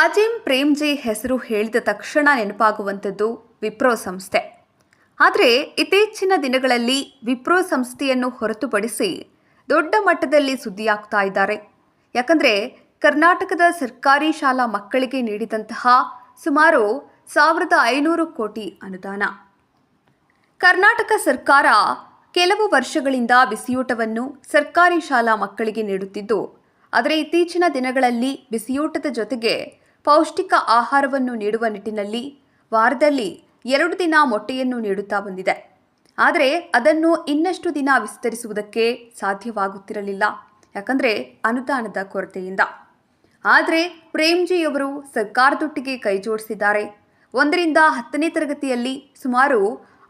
ಅಜಿಂ ಪ್ರೇಮ್ಜಿ ಹೆಸರು ಹೇಳಿದ ತಕ್ಷಣ ನೆನಪಾಗುವಂಥದ್ದು ವಿಪ್ರೋ ಸಂಸ್ಥೆ. ಆದರೆ ಇತ್ತೀಚಿನ ದಿನಗಳಲ್ಲಿ ವಿಪ್ರೋ ಸಂಸ್ಥೆಯನ್ನು ಹೊರತುಪಡಿಸಿ ದೊಡ್ಡ ಮಟ್ಟದಲ್ಲಿ ಸುದ್ದಿಯಾಗ್ತಾ ಇದ್ದಾರೆ. ಯಾಕಂದರೆ ಕರ್ನಾಟಕದ ಸರ್ಕಾರಿ ಶಾಲಾ ಮಕ್ಕಳಿಗೆ ನೀಡಿದಂತಹ ಸುಮಾರು ಸಾವಿರದ ಐನೂರು ಕೋಟಿ ಅನುದಾನ. ಕರ್ನಾಟಕ ಸರ್ಕಾರ ಕೆಲವು ವರ್ಷಗಳಿಂದ ಬಿಸಿಯೂಟವನ್ನು ಸರ್ಕಾರಿ ಶಾಲಾ ಮಕ್ಕಳಿಗೆ ನೀಡುತ್ತಿದ್ದು, ಆದರೆ ಇತ್ತೀಚಿನ ದಿನಗಳಲ್ಲಿ ಬಿಸಿಯೂಟದ ಜೊತೆಗೆ ಪೌಷ್ಟಿಕ ಆಹಾರವನ್ನು ನೀಡುವ ನಿಟ್ಟಿನಲ್ಲಿ ವಾರದಲ್ಲಿ ಎರಡು ದಿನ ಮೊಟ್ಟೆಯನ್ನು ನೀಡುತ್ತಾ ಬಂದಿದೆ. ಆದರೆ ಅದನ್ನು ಇನ್ನಷ್ಟು ದಿನ ವಿಸ್ತರಿಸುವುದಕ್ಕೆ ಸಾಧ್ಯವಾಗುತ್ತಿರಲಿಲ್ಲ, ಯಾಕಂದರೆ ಅನುದಾನದ ಕೊರತೆಯಿಂದ. ಆದರೆ ಪ್ರೇಮ್ಜಿಯವರು ಸರ್ಕಾರದೊಟ್ಟಿಗೆ ಕೈಜೋಡಿಸಿದ್ದಾರೆ. ಒಂದರಿಂದ ಹತ್ತನೇ ತರಗತಿಯಲ್ಲಿ ಸುಮಾರು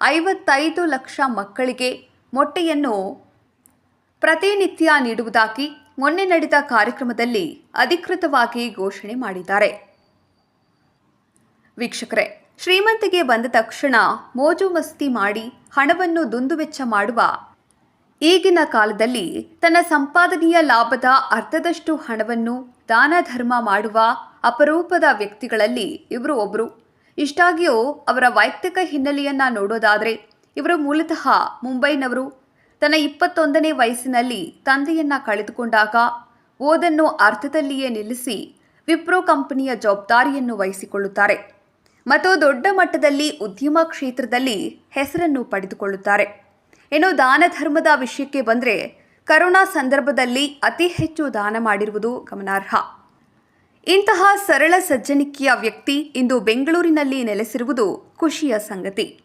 ಐವತ್ತೈದು ಲಕ್ಷ ಮಕ್ಕಳಿಗೆ ಮೊಟ್ಟೆಯನ್ನು ಪ್ರತಿನಿತ್ಯ ನೀಡುವುದಾಗಿ ಮೊನ್ನೆ ನಡೆದ ಕಾರ್ಯಕ್ರಮದಲ್ಲಿ ಅಧಿಕೃತವಾಗಿ ಘೋಷಣೆ ಮಾಡಿದ್ದಾರೆ. ವೀಕ್ಷಕರೇ, ಶ್ರೀಮಂತಿಗೆ ಬಂದ ತಕ್ಷಣ ಮೋಜು ಮಸ್ತಿ ಮಾಡಿ ಹಣವನ್ನು ದುಂದುವೆಚ್ಚ ಮಾಡುವ ಈಗಿನ ಕಾಲದಲ್ಲಿ ತನ್ನ ಸಂಪಾದನೆಯ ಲಾಭದ ಅರ್ಧದಷ್ಟು ಹಣವನ್ನು ದಾನ ಧರ್ಮ ಮಾಡುವ ಅಪರೂಪದ ವ್ಯಕ್ತಿಗಳಲ್ಲಿ ಇವರು ಒಬ್ಬರು ಇಷ್ಟಾಗಿಯೂ ಅವರ ವೈಯಕ್ತಿಕ ಹಿನ್ನೆಲೆಯನ್ನ ನೋಡೋದಾದರೆ ಇವರು ಮೂಲತಃ ಮುಂಬೈನವರು ತನ್ನ ಇಪ್ಪತ್ತೊಂದನೇ ವಯಸ್ಸಿನಲ್ಲಿ ತಂದೆಯನ್ನ ಕಳೆದುಕೊಂಡಾಗ ಓದನ್ನು ಅರ್ಧದಲ್ಲಿಯೇ ನಿಲ್ಲಿಸಿ ವಿಪ್ರೋ ಕಂಪನಿಯ ಜವಾಬ್ದಾರಿಯನ್ನು ವಹಿಸಿಕೊಳ್ಳುತ್ತಾರೆ. ಮತ್ತು ದೊಡ್ಡ ಮಟ್ಟದಲ್ಲಿ ಉದ್ಯಮ ಕ್ಷೇತ್ರದಲ್ಲಿ ಹೆಸರನ್ನು ಪಡೆದುಕೊಳ್ಳುತ್ತಾರೆ. ಇನ್ನು ದಾನ ಧರ್ಮದ ವಿಷಯಕ್ಕೆ ಬಂದರೆ ಕರೋನಾ ಸಂದರ್ಭದಲ್ಲಿ ಅತಿ ಹೆಚ್ಚು ದಾನ ಮಾಡಿರುವುದು ಗಮನಾರ್ಹ. ಇಂತಹ ಸರಳ ಸಜ್ಜನಿಕೆಯ ವ್ಯಕ್ತಿ ಇಂದು ಬೆಂಗಳೂರಿನಲ್ಲಿ ನೆಲೆಸಿರುವುದು ಖುಷಿಯ ಸಂಗತಿ.